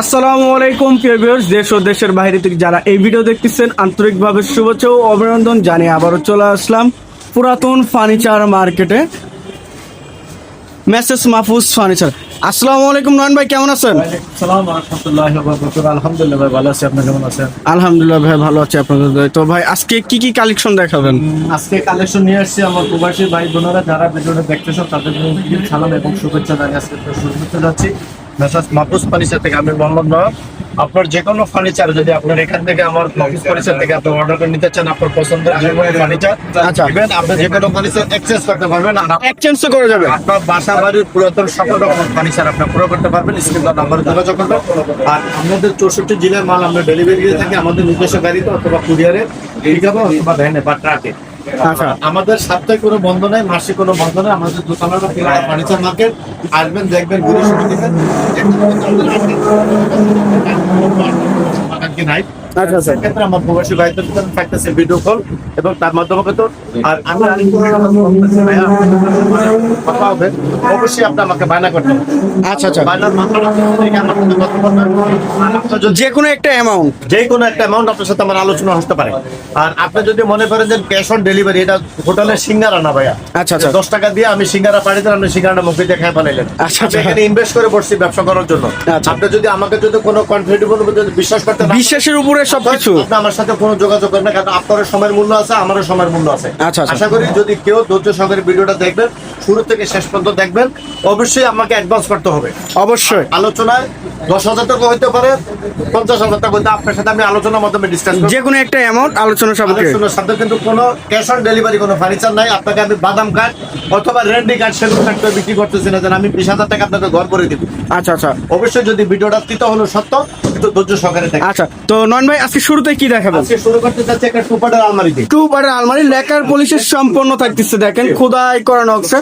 আসসালামু আলাইকুম প্রিয় ভিউয়ার্স দেশ ও দেশের বাইরে থেকে যারা এই ভিডিও দেখতেছেন আন্তরিকভাবে শুভেচ্ছা ও অভিনন্দন জানিয়ে আবারও চলে আসলাম পুরাতন ফার্নিচার মার্কেটে মেসেস মাহফুজ ফার্নিচার আসসালামু আলাইকুম নয়ন ভাই কেমন আছেন? আলহামদুলিল্লাহ ভাই ভালো আছি। আপনি কেমন আছেন? আলহামদুলিল্লাহ ভাই ভালো আছি আপনাদের তো ভাই আজকে কি কি কালেকশন দেখাবেন? আজকে কালেকশন নিয়ে আসছি আমার প্রবাসী ভাই বোনেরা। যারা ভিডিওটা দেখতেছেন তাদের জন্য সালাম এবং শুভেচ্ছা জানিয়ে আজকে যাচ্ছি। মেসাজ মাহফুজ ফার্নিচার থেকে আমি মোহাম্মদ আপনার যে কোনো ফার্নিচার যদি আপনার এখান থেকে আমার মাহফুজ ফার্নিচার থেকে আপনি অর্ডার করে নিতে চান আপনার পছন্দের যে কোনো ফার্নিচার আচ্ছা। আপনি যে কোনো ফার্নিচার এক্সচেঞ্জ করতে পারবেন আর এক্সচেঞ্জ করে যাবে। আপনার বাসা বাড়ির পুরাতন সকল রকম ফার্নিচার আপনি পুরো করতে পারবেন স্ক্রিন নাম্বার যোগাযোগ করবেন। আর আমাদের চৌষট্টি জেলার মাল আমরা ডেলিভারি দিয়ে থাকি আমাদের নিজস্ব গাড়িতে অথবা কুরিয়ারে অথবা ভ্যানে বা ট্রাকে আচ্ছা। আমাদের সাপ্তাহিক কোনো বন্ধ নাই মাসিক কোনো বন্ধ নাই আমাদের দোকানের ফার্নিচার মার্কেট আসবেন দেখবেন ঘুরে শুনে দেখবেন নাই। আচ্ছা আচ্ছা। সেক্ষেত্রে আমার প্রবাসী ভাইদের থাকতেছে ভিডিও কল এবং তার মাধ্যমে কিন্তু আর আমি আরেকটু বলতেছি ভাইয়া, কথা হবে। অবশ্যই আপনি আমাকে বায়না করতে আচ্ছা আচ্ছা। বায়নার মাধ্যমে আর যে কোনো একটা অ্যামাউন্ট যে কোনো একটা অ্যামাউন্ট আপনার সাথে আমার আলোচনা হতে পারে। আর আপনি যদি মনে করেন যে ক্যাশ অন ডেলিভারি এটা হোটেলের সিঙ্গারা না ভাইয়া। আচ্ছা, আচ্ছা। দশ টাকা দিয়ে আমি সিঙ্গারা পাঠিয়ে দিলাম আপনি সিঙ্গারাটা মুখে দেখায় বানাইলেন আচ্ছা। এখানে ইনভেস্ট করে বসছি ব্যবসা করার জন্য। আপনি যদি আমাকে যদি কোনো কনফিডেবল যদি বিশ্বাস করতে বিশ্বাসের উপরে সবকিছু? আপনি আমার সাথে কোনো যোগাযোগ করবেন না, কারণ আপনারও সময়ের মূল্য আছে আমারও সময়ের মূল্য আছে। আচ্ছা, আচ্ছা। আশা করি যদি কেউ ধৈর্য সহকারে ভিডিওটা দেখবেন শুরু থেকে শেষ পর্যন্ত দেখবেন অবশ্যই আমাকে অ্যাডভান্স করতে হবে। অবশ্যই। আলোচনায় দশ হাজার টাকা হইতে পারে পঞ্চাশ হাজার টাকা হইতে আপনার সাথে আমি আলোচনার মাধ্যমে ডিসকাস যে কোনো একটা অ্যামাউন্ট আলোচনা সাপেক্ষে। আলোচনার সাথে কিন্তু কোনো ক্যাশ অন ডেলিভারি কোনো ফার্নিচার নাই। আপনাকে আমি বাদাম কাঠ অথবা রেন্ডি কাঠ সেগুলো করে বিক্রি করতেছি না যেন আমি বিশ হাজার টাকা আপনাকে ঘর করে দিব। আচ্ছা আচ্ছা। অবশ্যই যদি ভিডিওটা তিত হলো সত্য কিন্তু ধৈর্য সহকারে আচ্ছা তো নয়ন ভাই আজকে শুরুতে কি দেখাবেন আজকে শুরু করতে চাচ্ছি একটা টু পার্টার আলমারি দিয়ে টু পার্টার আলমারি লেকার পলিশের সম্পূর্ণ থাকতেছে দেখেন খোদাই করা নকশা।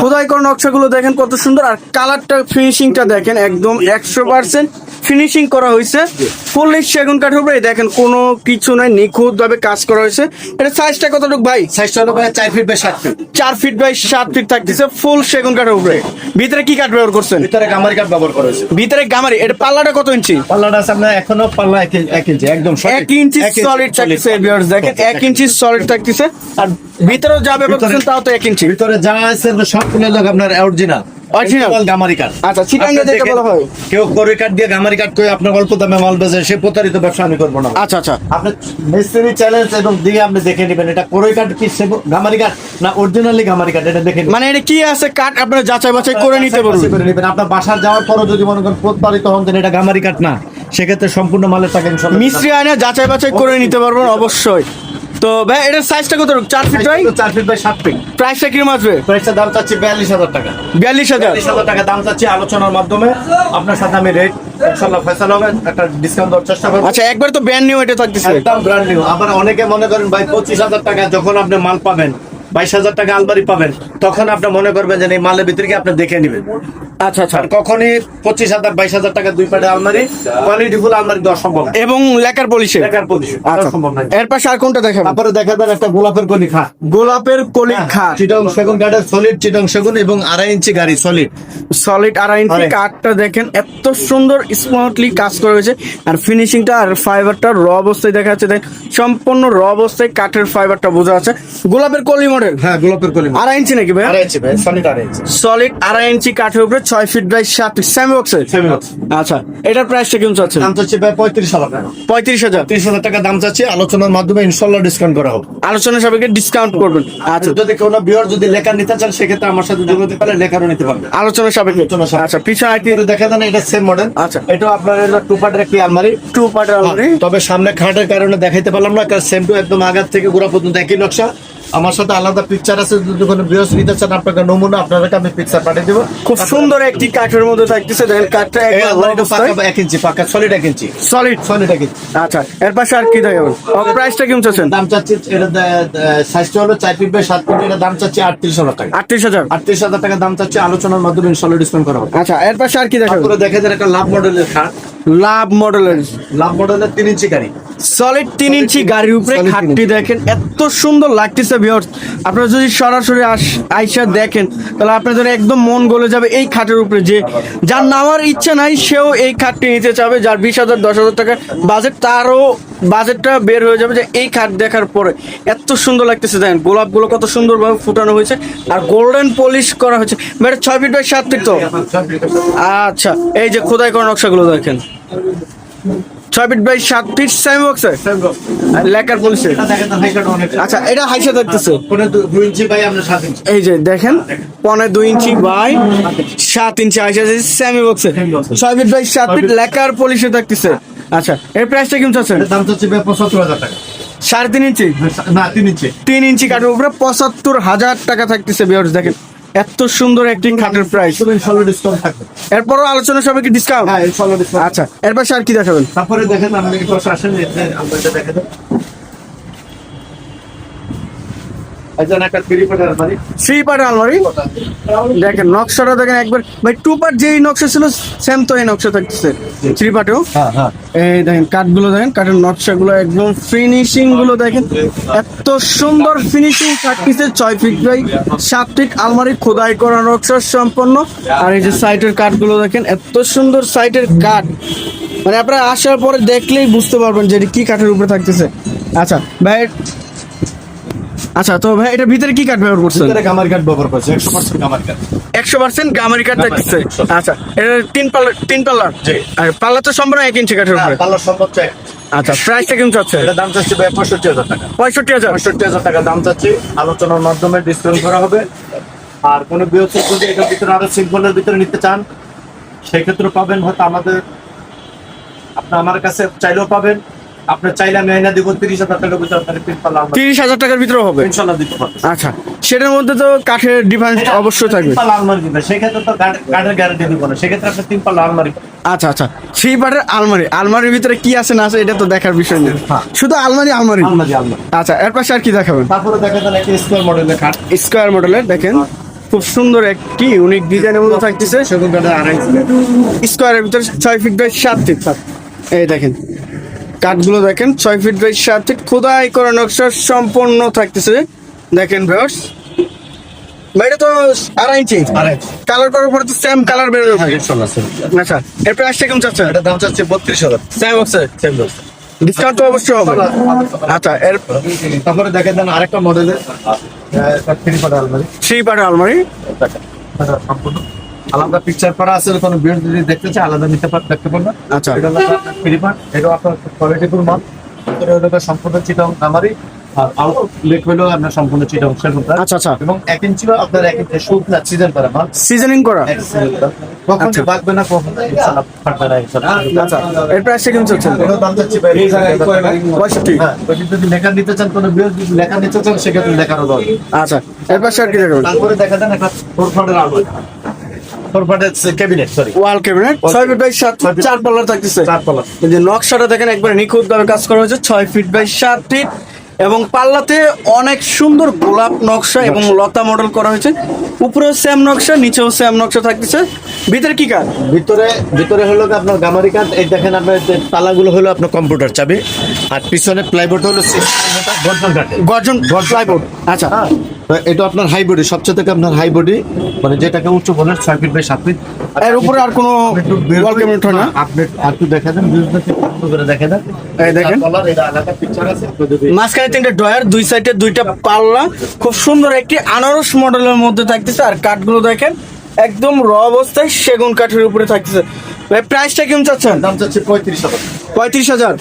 খোদাই করা নকশাগুলো দেখেন কত সুন্দর আর কালারটা ফিনিশিংটা দেখেন একদম একশো পার্সেন্ট ফিনিশিং করা হয়েছে। ফুললি সেগুন কাঠের উপরে। দেখেন কোনো কিছু নাই নিখুঁত ভাবে কাজ করা হয়েছে। এটা সাইজটা কতটুকু ভাই? সাইজটা হলো ভাই চার ফিট বাই সাত ফিট চার ফিট বাই সাত ফিট থাকতেছে ফুল সেগুন কাঠের উপরে। ভিতরে কি কাঠ ব্যবহার করছেন? ভিতরে গামারি কাঠ ব্যবহার করা হয়েছে। ভিতরে গামারি। এটা পাল্লাটা কত ইঞ্চি? পাল্লাটা আছে আপনার এখনও পাল্লা এক ইঞ্চি- এক ইঞ্চি একদম। এক ইঞ্চি সলিড। থাকতেছে viewers দেখেন এক ইঞ্চি সলিড থাকতেছে। আর ভিতরেও যাবে বলছেন তাও তো এক ইঞ্চি। ভিতরে যা আছে সব মিলে লোক আপনার অরিজিনাল Original? গামারি কাঠ আচ্ছা, চিটাঙ্গে যেটা বলা হয়। কেউ করি কাঠ দিয়ে গামারি কাঠ করে আপনার অল্প দামে মাল বেচে সে প্রতারিত ব্যবসা আমি করব না। আচ্ছা আচ্ছা। আপনি মিস্ত্রি চ্যালেঞ্জ এবং দিয়ে আপনি দেখে নেবেন এটা কোরই কাঠ কি গামারি কাঠ না অরিজিনালি গামারি কাঠ এটা দেখে মানে এটা কি আছে কাঠ আপনারা যাচাই বাছাই করে নিতে পারবেন আপনার বাসার যাওয়ার পরও যদি মনে করেন প্রতারিত হন তাহলে এটা গামারি কাঠ না। সেক্ষেত্রে সম্পূর্ণ মালের টাকা মিস্ত্রি আয়না যাচাই বাছাই করে নিতে পারবেন অবশ্যই। তো ভাই এটার সাইজটা কত? চার ফিট ভাই? চার ফিট বাই সাত ফিট প্রাইসটা কিরম আসবে? প্রাইসটা দাম চাচ্ছি বিয়াল্লিশ হাজার টাকা। বিয়াল্লিশ হাজার? বিয়াল্লিশ হাজার টাকা দাম চাচ্ছি আলোচনার মাধ্যমে। আপনার সাথে আমি রেট ইনশাআল্লাহ ফেসাল হবে একটা ডিসকাউন্ট দেওয়ার চেষ্টা করব। আচ্ছা একবার তো ব্র্যান্ড নিউ এটা থাকতেছে। একদম ব্র্যান্ড নিউ আবার অনেকে মনে করেন ভাই পঁচিশ হাজার টাকা যখন আপনি মাল পাবেন বাইশ হাজার টাকা আলমারি পাবেন তখন আপনি মনে করবেন যে এই মালের ভিতরে কি আপনি দেখে নেবেন। আচ্ছা আচ্ছা। আর কখনই পঁচিশ হাজার বাইশ হাজার টাকা দুই পাটে আলমারি কোয়ালিটি ফুল আলমারি দেওয়া সম্ভব এবং লেকার পলিশে? পজিশন আচ্ছা। সম্ভব না। এর পাশে আর কোনটা দেখাবেন? তারপরে একটা গোলাপের কলি খা গোলাপের কলি খাট চিটং সেগুন কাঠের সলিড চিটং সেগুন এবং আড়াই ইঞ্চি গাড়ি সলিড সলিড আড়াই ইঞ্চি কাঠটা দেখেন এত সুন্দর স্মার্টলি কাজ করা হয়েছে। আর ফিনিশিংটা আর ফাইবারটা র অবস্থায় দেখা যাচ্ছে সম্পূর্ণ র অবস্থায় কাঠের ফাইবারটা বোঝা যাচ্ছে। গোলাপের কলি মডেল হ্যাঁ গোলাপের কলি আড়াই ইঞ্চি নাকি ভাই? আড়াই ইঞ্চি ভাই সলিড আড়াই ইঞ্চি। সলিড আড়াই ইঞ্চি কাঠের উপরে ছয় ফিট বাই সাত ফিট সেমি বক্সে সেমি বক্স আচ্ছা এটার প্রাইসটা কেমন চাচ্ছেন? দাম চাচ্ছি ভাই পঁয়ত্রিশ হাজার টাকা। পঁয়ত্রিশ হাজার? তিরিশ হাজার টাকা দাম চাচ্ছি আলোচনার মাধ্যমে ইনশাল্লাহ ডিসকাউন্ট করা হবে। আলোচনা সবাইকে ডিসকাউন্ট করবেন। আচ্ছা। যদি বিয়ার যদি লেখা নিতে চান সেক্ষেত্রে আমার সাথে করলে লেখারও নিতে পারবে। আলোচনা সাপেক্ষে। আচ্ছা পিছনে আইটি দেখা যায় না এটা সেম মডেল আচ্ছা। এটা আপনার টু পার্টের একটি আলমারি। টু পার্টের আলমারি। তবে সামনে খাটের কারণে দেখাইতে পারলাম না কারণ সেম টু একদম আগার থেকে গোড়া পর্যন্ত একই নকশা। আমার সাথে আলাদা পিকচার আছে যদি কোনো নিতে চান আপনাকে নমুনা আপনাদেরকে আমি পিকচার পাঠিয়ে দেবো। খুব সুন্দর একটি কাঠের মধ্যে থাকতেছে দেখেন কাঠটা এক ইঞ্চি পাকা সলিড এক ইঞ্চি সলিড সলিড এক ইঞ্চি আচ্ছা এর পাশে আর কি প্রাইসটা কেমন চাচ্ছেন? দাম চাচ্ছি এটা সাইজটা হলো চার ফিট বাই সাত ফিট এটা দাম চাচ্ছি আটত্রিশ হাজার টাকা। আটত্রিশ হাজার? আটত্রিশ হাজার টাকা দাম চাচ্ছি আলোচনার মাধ্যমে ইনশাল্লাহ ডিসকাউন্ট করা হবে। আচ্ছা এর পাশে আর কি তারপরে দেখা যায় একটা লাভ মডেলের খাট। লাভ মডেলের লাভ মডেলের তিন ইঞ্চি গাড়ি। সলিড তিন ইঞ্চি গাড়ির উপরে খাটটি দেখেন এত সুন্দর লাগতেছে ভিউয়ার্স আপনারা যদি সরাসরি আইসা দেখেন, তাহলে আপনাদের একদম মন গলে যাবে এই খাটের উপরে যে যার নেওয়ার ইচ্ছা নাই, সেও এই খাটটি নিতে চাবে, যার বিশ হাজার, দশ হাজার টাকার বাজেট তারও বাজেটটা বের হয়ে যাবে যে এই খাট দেখার পরে। এত সুন্দর লাগতেছে, দেখেন, গোলাপগুলো কত সুন্দরভাবে ফুটানো হয়েছে, আর গোল্ডেন পলিশ করা হয়েছে। মানে ছয় ফিট বাই সাত ফিট তো? আচ্ছা এই যে খোদাই করা নকশাগুলো দেখেন। ছয় ফিট বাই সাত ফিট সেম বক্সে লেকার পলিশে আচ্ছা এটা হাইসা থাকতেছে এই যে দেখেন পনে দুই ইঞ্চি বাই সাত ইঞ্চি। হাইসা সেমি বক্সে ছয় ফিট বাই সাত ফিট লেকার পলিশে থাকতেছে আচ্ছা এর প্রাইসটা কেমন চাচ্ছেন? দাম পঁচাত্তর হাজার টাকা। সাড়ে তিন ইঞ্চি? না তিন ইঞ্চি। তিন ইঞ্চি কাঠের উপরে পঁচাত্তর হাজার টাকা থাকতেছে বিয়ার্স দেখেন। এত সুন্দর একটি খাটের প্রাইস ডিসকাউন্ট থাকবে। এরপরও আলোচনা সবাই কি ডিসকাউন্ট হ্যাঁ আচ্ছা এর পাশে আর কি দেখাবেন? তারপরে দেখেন আপনি একটু আসেন আমরা এটা দেখে দেন এই যে একটা থ্রি আলমারি। পার্ট আলমারি? দেখেন নকশাটা দেখেন একবার। ভাই টু পার্ট যেই নকশা ছিল সেম তো এই নকশা থাকতেছে। থ্রি পার্টেও হ্যাঁ হ্যাঁ। এই দেখেন কাঠগুলো দেখেন কাঠের নকশাগুলো একদম ফিনিশিংগুলো দেখেন। এত সুন্দর ফিনিশিং ছয় ফিট বাই সাত ফিট আলমারি খোদাই করা নকশা সম্পন্ন। আর এই যে সাইটের কাঠগুলো দেখেন এত সুন্দর সাইটের কাঠ। মানে আপনারা আসার পরে দেখলেই বুঝতে পারবেন যে কি কাঠের উপরে থাকতেছে। আচ্ছা ভাই আচ্ছা তো ভাই এটা ভিতরে কি কাঠ ব্যবহার করছেন? ভিতরে গামারি কাঠ ব্যবহার করছে একশো পার্সেন্ট গামার কাঠ। একশো পার্সেন্ট গামারি কাঠ থাকতেছে আচ্ছা এটা তিন পাল্লা তিন পাল্লা? জি। আর পাল্লা তো সম্পূর্ণ এক ইঞ্চি কাঠের উপরে। পাল্লার সর্বোচ্চ এক। আচ্ছা প্রাইসটা কেমন চাচ্ছে? এটা দাম চাচ্ছি ভাই পঁয়ষট্টি হাজার টাকা। পঁয়ষট্টি হাজার? পঁয়ষট্টি হাজার টাকা দাম চাচ্ছি। আলোচনার মাধ্যমে ডিসকাউন্ট করা হবে। আর কোনো বৃহত্তর যদি এটার ভিতরে আরও সিম্পলের ভিতরে নিতে চান সেক্ষেত্রে পাবেন হয়তো আমাদের আপনি আমার কাছে চাইলেও পাবেন। আপনি চাইলে আমি আইনা দিব তিরিশ হাজার টাকার ভিতরে আপনার তিন তিরিশ হাজার টাকার ভিতরে হবে? ইনশাল্লাহ দিতে পারব। আচ্ছা সেটার মধ্যে তো কাঠের ডিফারেন্স অবশ্যই থাকবে। পাল্লা আলমারি দিবে সেক্ষেত্রে তো কাঠের গ্যারান্টি দিব না সেক্ষেত্রে আপনি তিন পাল্লা আলমারি। আচ্ছা আচ্ছা আলমারি আলমারির ভিতরে কি আছে না আছে এটা তো দেখার বিষয় নেই। হ্যাঁ। শুধু আলমারি আলমারি? আলমারি আলমারি। আচ্ছা এর পাশে আর কি দেখাবেন? তারপরে দেখা যান একটা স্কোয়ার মডেলের কাঠ। স্কোয়ার মডেলের দেখেন খুব সুন্দর একটি ইউনিক ডিজাইনের মধ্যে থাকতেছে। সেগুন কাঠের আড়াই স্কোয়ারের ভিতরে ছয় ফিট বাই সাত ফিট এই দেখেন কাঠগুলো দেখেন ছয় ফিট বাই সাত ফিট খোদাই করা নকশা সম্পূর্ণ থাকতেছে। দেখেন ভিউয়ার্স এটা তো আড়াই ইঞ্চি কালার করার পরে তো সেম কালার বের হবে ইনশাল্লাহ স্যার আচ্ছা এর প্রাইসটা কেমন চাচ্ছেন? এটার দাম চাচ্ছে বত্রিশ হাজার। সেম আছে সেম ডিসকাউন্ট তো অবশ্যই হবে। আচ্ছা এর তারপরে দেখে দেন আরেকটা মডেলের থ্রি পাটা আলমারি। থ্রি আলমারি। সম্পূর্ণ। আলাদা পিকচার করা আছে কোনো ভিডিও যদি দেখতে চাই আলাদা নিতে পার দেখতে পারবেন আচ্ছা। এটা হলো পার্ট এটা আপনার কোয়ালিটিফুল মাল ভিতরে হলো সম্পূর্ণ চিটাং আলমারি আর আউট লেক হলো আপনার সম্পূর্ণ চিটাং সেগুনটা আচ্ছা আচ্ছা। এবং এক ইঞ্চি আপনার এক ইঞ্চি শুট না সিজন করা মাল সিজনিং করা। কখন আচ্ছা। বাগবে না কখন? ইনশাআল্লাহ ফাটবে না ইনশাআল্লাহ। আচ্ছা এর প্রাইসটা কেমন চাচ্ছেন এটার দাম যাচ্ছে ভাই। পঁয়ষট্টি। হ্যাঁ ওই যদি লেখা নিতে চান কোনো বিল যদি লেখা নিতে চান সেক্ষেত্রে লেখারও দরকার আচ্ছা এর পাশে আর কি দেখাবেন তারপরে দেখা যান একটা ফোর ফান্ডের ক্যাবিনেট সরি ওয়াল ক্যাবিনেট ছয় ফিট বাই সাত ফিট চার পাল্লার থাকতেছে। চার যে নকশাটা দেখেন একবার নিখুঁত ভাবে কাজ করা হয়েছে ছয় ফিট বাই সাত ফিট এবং পাল্লাতে অনেক সুন্দর গোলাপ নকশা এবং লতা মডেল করা হয়েছে। উপরেও সেম নকশা নিচেও সেম নকশা থাকতেছে। ভিতরে কি কাজ? ভিতরে ভিতরে হলো আপনার গামারি কাঠ এই দেখেন আপনার তালাগুলো হলো আপনার কম্পিউটার চাবি। আর পিছনে প্লাইবোর্ড হলো গর্জন গর্জন প্লাইবোর্ড আচ্ছা। হ্যাঁ। এটা আপনার হাই বডি সবচেয়ে থেকে আপনার হাই বডি মানে যেটাকে উচ্চ বলেন ছয় ফিট বাই সাত ফিট এর উপরে আর কোনো ওয়াল ক্যাবিনেট হয় না? আপনি আর একটু দেখা দেন করে দেখা দেন। এই দেখেন। মাঝখানে তিনটা ড্রয়ার দুই সাইডে দুইটা পাল্লা। খুব সুন্দর একটি আনারস মডেলের মধ্যে থাকতেছে আর কাঠগুলো দেখেন একদম র অবস্থায় সেগুন কাঠের উপরে থাকতেছে। ভাই প্রাইসটা কেমন চাচ্ছেন? দাম চাচ্ছে পঁয়ত্রিশ হাজার। পঁয়ত্রিশ হাজার।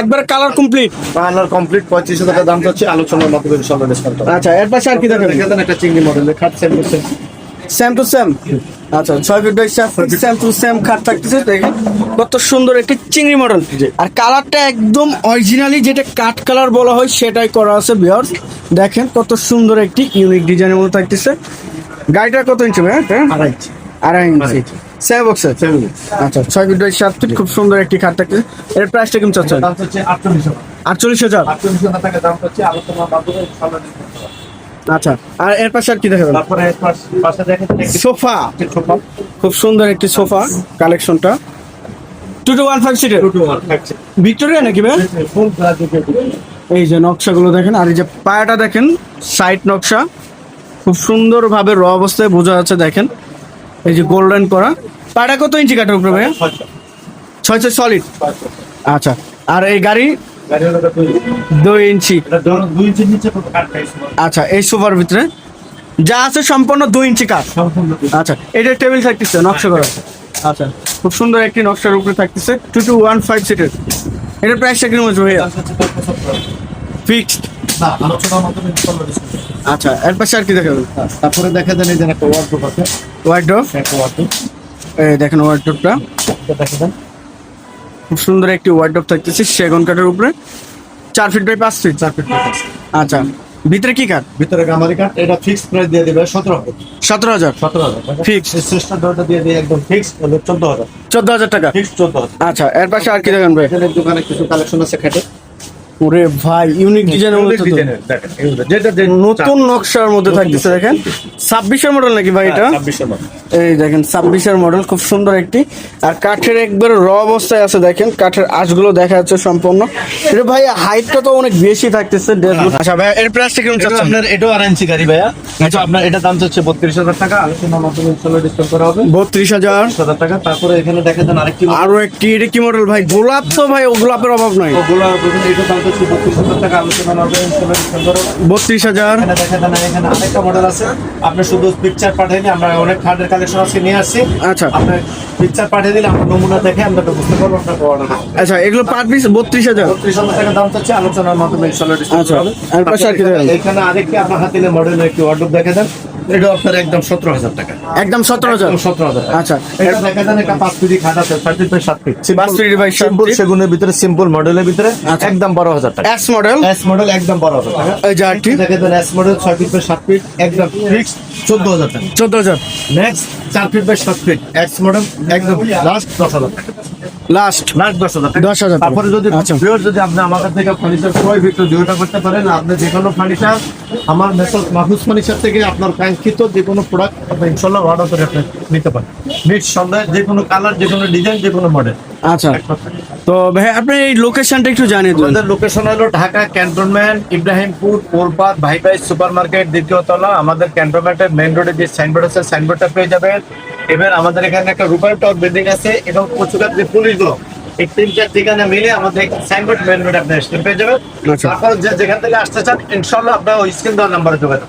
একবার কালার কমপ্লিট পার্লার কমপ্লিট পঁয়ত্রিশ হাজার টাকা দাম চাচ্ছে আলোচনার মতো সঙ্গে ডিসকাউন্ট আচ্ছা এর পাশে আর কি দেখাবেন? দেখে দেন একটা চিংড়ি মডেলের খাট সেম সেম টু সেম আচ্ছা ছয় feet by same to same খাট থাকতেছে দেখেন। কত সুন্দর একটি চিংড়ি মডেল আর কালারটা একদম অরিজিনালি যেটা কাঠ কালার বলা হয় সেটাই করা আছে বিয়ার্স দেখেন কত সুন্দর একটি ইউনিক ডিজাইনের মধ্যে থাকতেছে। গাড়িটা কত ইঞ্চি ভাই হ্যাঁ? আড়াই ইঞ্চি। আড়াই ইঞ্চি বক্সে box। আচ্ছা ছয় ফিট বাই সাত ফিট খুব সুন্দর একটি খাট এর প্রাইসটা কেমন চাচ্ছেন? আটচল্লিশ হাজার। আচ্ছা আর এর পাশে আর কি সোফা। খুব সুন্দর একটি সোফা কালেকশনটা। টু টু ওয়ান ফাইভ সিটের ভিক্টোরিয়া নাকি ভাই? এই যে নকশাগুলো দেখেন আর এই যে পায়াটা দেখেন সাইড নকশা। খুব সুন্দরভাবে র অবস্থায় বোঝা যাচ্ছে দেখেন। এই যে গোল্ডেন করা। পায়াটা কত ইঞ্চি কাটার উপরে ভাইয়া? ছয় ছয় সলিড আচ্ছা আর এই গাড়ি? দুই ইঞ্চি। আচ্ছা এই সোফার ভিতরে? যা আছে সম্পূর্ণ দুই ইঞ্চি কাঠ। আচ্ছা এটা টেবিল থাকতেছে নকশা করা। আচ্ছা খুব সুন্দর একটি নকশার উপরে থাকতেছে টু টু ওয়ান ফাইভ সিটের এটার প্রাইসটা কীরকম আছে ভাইয়া। ফিক্সড। আচ্ছা এর পাশে আর কি দেখাবেন? তারপরে দেখা যান এই যে একটা ওয়ার্ডরোব আছে। একটা এই দেখেন ওয়ার্ডরোবটা খুব সুন্দর একটি ওয়ার্ডরোব থাকতেছে সেগুন কাঠের উপরে। চার ফিট বাই পাঁচ ফিট চার ফিট আচ্ছা ভিতরে কি কাঠ? ভিতরে গামারি কাঠ এটা ফিক্সড প্রাইস দিয়ে দিবে সতেরো হাজার। সতেরো হাজার? সতেরো হাজার Fixed. শ্রেষ্ঠ দরটা দিয়ে দিয়ে একদম ফিক্সড হলো চোদ্দ হাজার। চোদ্দ হাজার টাকা? ফিক্সড চোদ্দ হাজার। আচ্ছা এর পাশে আর কি দেখেন ভাই? দোকানে কিছু কালেকশন আছে খেটে। ওরে ভাই ইউনিক ডিজাইনের মধ্যে দেখেন যেটা নতুন নকশার মধ্যে থাকতেছে দেখেন। ছাব্বিশের মডেল নাকি ভাই এটা? এই দেখেন ছাব্বিশের মডেল খুব সুন্দর একটি। আর কাঠের একবার র অবস্থায় আছে দেখেন কাঠের আঁশগুলো দেখা যাচ্ছে সম্পূর্ণ। এটা ভাই হাইটটা তো অনেক বেশি থাকতেছে আচ্ছা ভাই এর প্রাইসটা কীরকম এটা চাচ্ছেন? আপনার এটাও আর এনসি গাড়ি ভাইয়া। আচ্ছা। আপনার এটা দাম চাচ্ছে বত্রিশ হাজার টাকা। আলোচনার মাধ্যমে ইনশাল্লাহ ডিসকাউন্ট করা হবে? বত্রিশ হাজার। হাজার টাকা। তারপরে এখানে দেখা যান আরেকটি আরও একটি এটা কি মডেল ভাই? গোলাপ তো ভাই গোলাপের অভাব নাই। ওগুলো এটা দাম বত্রিশ হাজার টাকা আলোচনার মাধ্যমে ইনশাল্লাহ ডিসকাউন্ট করা হবে বত্রিশ হাজার। দেখা যান এখানে আরেকটা মডেল আছে। আপনি শুধু পিকচার পাঠাইলে আমরা অনেক কালেকশন আছে নিয়ে আসছি। আচ্ছা। আপনার পিকচার পাঠিয়ে দিলে আমরা নমুনা দেখে আমরা বুঝতে পারব আপনার অর্ডার আচ্ছা এগুলো পার পিস বত্রিশ হাজার। বত্রিশ হাজার টাকা দাম আলোচনার মাধ্যমে আচ্ছা, আর পাশে? এখানে আরেকটি আপনার হাতে মডেল একটি অর্ডার দেখা দেন। এটা আপনার একদম সতেরো হাজার টাকা। একদম সতেরো হাজার। সতেরো হাজার আচ্ছা। এটা দেখা যান একটা পাঁচ ফিটি খাট আছে ছয় ফিট বাই সাত ফিট সিম্পল সেগুনের ভিতরে সিম্পল মডেলের ভিতরে আচ্ছা। একদম বারো হাজার টাকা। এস মডেল এস মডেল একদম বারো হাজার টাকা। এই এস মডেল ছয় ফিট বাই সাত ফিট একদম ফিক্স চোদ্দ হাজার টাকা। চোদ্দ হাজার। নেক্সট চার ফিট বাই সাত ফিট এক্স মডেল একদম লাস্ট দশ হাজার লাস্ট লাস্ট দশ হাজার দশ হাজার তারপরে যদি আচ্ছা। যদি আপনি আমাদের থেকে ফার্নিচার ক্রয় বিক্রয় দুইটা করতে পারেন আপনি যে কোনো ফার্নিচার আমার মেসল মাহফুজ ফার্নিচার থেকে আপনার কাঙ্ক্ষিত যে কোনো প্রোডাক্ট আপনি ইনশাল্লাহ অর্ডার করে আপনি নিতে পারেন। সন্ধ্যায় যে কোনো কালার যে কোনো ডিজাইন যে কোনো মডেল আচ্ছা। তো ভাই আপনি এই লোকেশনটা একটু জানিয়ে দেবেন আমাদের লোকেশন হলো ঢাকা ক্যান্টনমেন্ট ইব্রাহিমপুর কোলপাত ভাই ভাই সুপার মার্কেট দ্বিতীয় তলা। আমাদের ক্যান্টনমেন্টের মেইন রোডে যে সাইনবোর্ড আছে সাইনবোর্ডটা পেয়ে যাবেন। এবার আমাদের এখানে একটা রূপায়ণ টাওয়ার বিল্ডিং আছে এবং কচুকার যে পুলিশগুলো। এই তিন চার ঠিকানা মিলে আমাদের সাইনবোর্ড মেইন রোডে আপনি স্টেপ পেয়ে যাবেন। আচ্ছা। তারপর যে যেখান থেকে আসতে চান ইনশাল্লাহ আপনার ওই স্ক্রিন দেওয়ার নাম্বারে যোগাযোগ